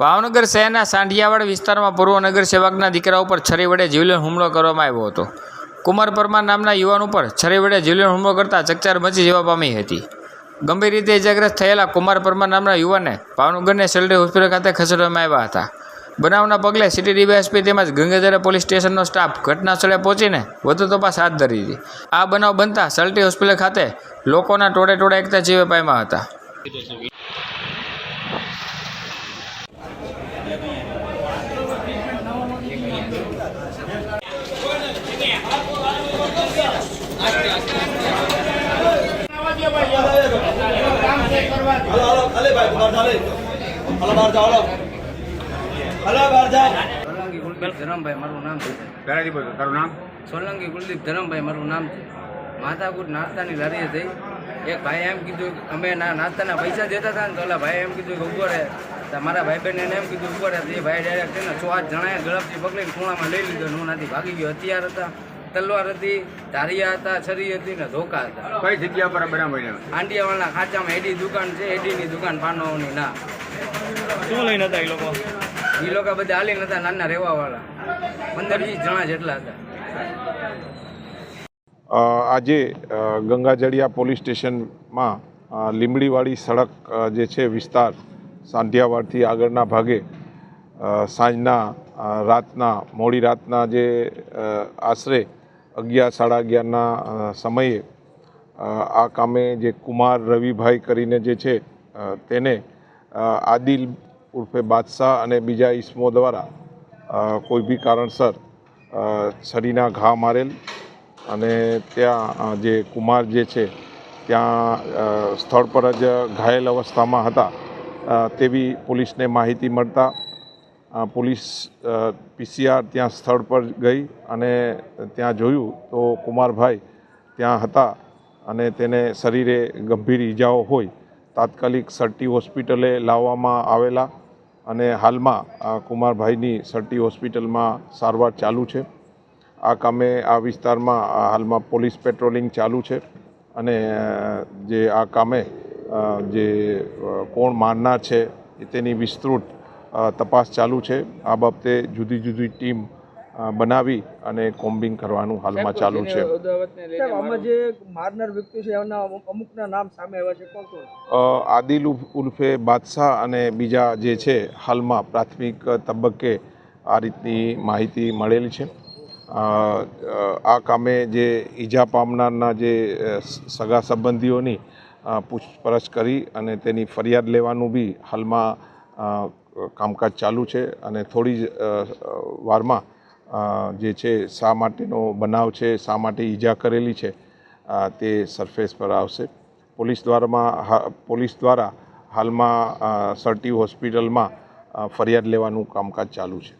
ભાવનગર શહેરના સાંઢિયાવાડ વિસ્તારમાં પૂર્વ નગર સેવકના દીકરા ઉપર છરી વડે જીવલેણ હુમલો કરવામાં આવ્યો હતો. કુમાર પરમાર નામના યુવાન ઉપર છરી વડે જીવલેણ હુમલો કરતાં ચકચાર મચી જવા પામી હતી. ગંભીર રીતે ઇજાગ્રસ્ત થયેલા કુમાર પરમાર નામના યુવાનને ભાવનગરને સેલરી હોસ્પિટલ ખાતે ખસેડવામાં આવ્યા હતા. બનાવના પગલે સિટી ડીવાયએસપી તેમજ ગંગાધરા પોલીસ સ્ટેશનનો સ્ટાફ ઘટના સ્થળે પહોંચીને વધુ તપાસ હાથ ધરી હતી. આ બનાવ બનતા સલ્ટી હોસ્પિટલ ખાતે લોકોના ટોળે ટોળે એકતા જીવે પામ્યા હતા. ધરમભાઈ મારું નામ છે તારું નામ સોલંકી કુલદીપ ધરમભાઈ મારું નામ છે માથાકૂટ નાસ્તાની લારીએ થઈ એક ભાઈ એમ કીધું અમે નાસ્તાના પૈસા દેતા હતા ને તો ઓલા ભાઈ એમ કીધું કે ઊભો મારા ભાઈ બહેન એને એમ કીધું ઉગોડે એ ભાઈ ડાયરેક્ટ ને સો આઠ જણાએ ઝડપથી પકડીને ખૂણામાં લઈ લીધો હું નાથી ભાગી ગયો હથિયાર હતા તલવાર હતી ધારિયા હતા છરી હતી ને ધોકા હતા. કઈ જગ્યા પર બરાબર આંડિયાવાળના ખાંચામાં એડી દુકાન છે એડીની દુકાન પાનવાની ના. શું લઈને હતા એ લોકો? એ લોકો બધા હાલીને હતા નાના રહેવાવાળા. પંદર વીસ જણા જેટલા હતા. આજે ગંગાજળિયા પોલીસ સ્ટેશનમાં લીંબડીવાળી સડક જે છે વિસ્તાર સાંઢિયાવાડથી આગળના ભાગે સાંજના રાતના મોડી રાતના જે આશરે અગિયાર, સાડા અગિયારના સમયે આ કામે જે કુમાર રવિભાઈ કરીને જે છે તેને આદિલ ઉર્ફે બાદશાહ અને બીજા ઈસમો દ્વારા કોઈ બી કારણસર છરીના ઘા મારેલ અને ત્યાં જે કુમાર જે છે, ત્યાં સ્થળ પર જ ઘાયલ અવસ્થામાં હતા તેવી પોલીસને માહિતી મળતા પોલીસ પીસીઆર ત્યાં સ્થળ પર ગઈ અને ત્યાં જોયું તો કુમારભાઈ ત્યાં હતા અને તેને શરીરે ગંભીર ઈજાઓ હોય, તાત્કાલિક સરટી હોસ્પિટલે લાવવામાં આવેલા અને હાલમાં કુમારભાઈની સરટી હોસ્પિટલમાં સારવાર ચાલુ છે. આ કામે આ વિસ્તારમાં હાલમાં પોલીસ પેટ્રોલિંગ ચાલુ છે અને જે આ કામે જે કોણ મારનાર છે તેની વિસ્તૃત તપાસ ચાલુ છે. આ બાબતે જુદી જુદી ટીમ બનાવી અને કોમ્બિંગ કરવાનું હાલમાં ચાલુ છે. સાહેબ આમાં જે મારનાર વ્યક્તિ છે એના અમુક અમુકના નામ સામે આવ્યા છે કોણ કોણ? અ, આદિલ ઉર્ફ- બાદશાહ અને બીજા જે છે હાલમાં પ્રાથમિક તબક્કે આ રીતની માહિતી મળેલી છે. આ કામે જે ઈજા પામનારના જે સગા સંબંધીઓની પૂછપરછ કરી અને તેની ફરિયાદ લેવાનું બી હાલમાં કામકાજ ચાલુ છે અને થોડી જ વારમાં જે છે, શા માટેનો બનાવ છે, શા માટે ઈજા કરેલી છે તે સરફેસ પર આવશે. પોલીસ દ્વારામાં પોલીસ દ્વારા હાલમાં સર્ટી હોસ્પિટલમાં ફરિયાદ લેવાનું કામકાજ ચાલુ છે.